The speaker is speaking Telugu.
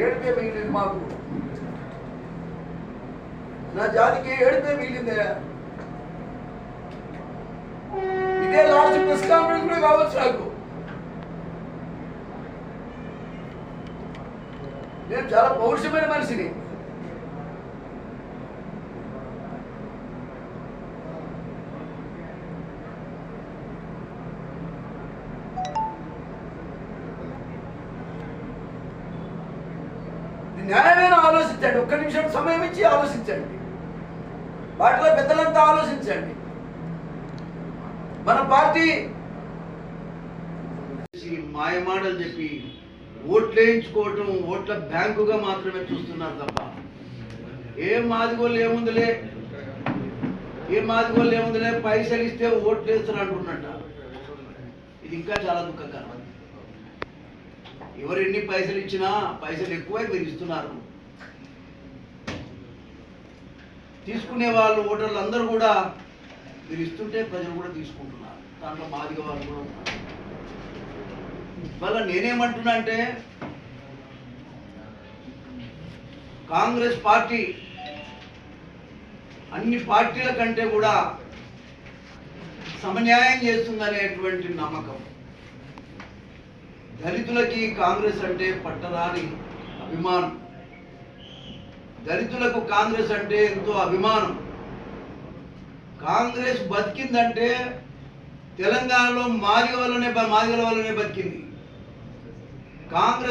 ఏడిపే మిగిలింది మాకు నా జాతికి ఏడిపే మిగిలిందే ఇదే లాస్ట్ ప్రెస్ కాన్ఫరెన్స్ కూడా కావచ్చు నాకు నేను చాలా పౌరుషమైన మనిషిని న్యాయమైన ఆలోచించండి. ఒక్క నిమిషం సమయం ఇచ్చి ఆలోచించండి. వాటిలో పెద్దలంతా ఆలోచించండి. మన పార్టీ మాయమాటలు చెప్పి ఓట్లు వేయించుకోవటం ఓట్ల బ్యాంకుగా మాత్రమే చూస్తున్నారు తప్ప. ఏం మాదిగోళ్ళు ఏముందిలే? ఏం మాదిగోళ్ళు ఏముందిలే? పైసలు ఇస్తే ఓట్లు వేస్తారు అంటున్నట్ట. ఇది ఇంకా చాలా దుఃఖకరం ఎవరు ఎన్ని పైసలు ఇచ్చినా పైసలు ఎక్కువై మీరు ఇస్తున్నారు తీసుకునే వాళ్ళు ఓటర్లు అందరూ కూడా మీరు ఇస్తుంటే ప్రజలు కూడా తీసుకుంటున్నారు. దాంట్లో మాదిగ వాళ్ళు కూడా ఉన్నారు. మళ్ళీ నేనేమంటున్నా అంటే కాంగ్రెస్ పార్టీ అన్ని పార్టీల కంటే కూడా సమన్యాయం చేస్తుందనేటువంటి నమ్మకం. దళితులకి కాంగ్రెస్ అంటే పట్టరాని అభిమానం. దళితులకు కాంగ్రెస్ అంటే ఎంతో అభిమానం. కాంగ్రెస్ బతికిందంటే తెలంగాణలో మాదిగ వల్లనే మాదిగల వల్లనే బతికింది. కాంగ్రెస్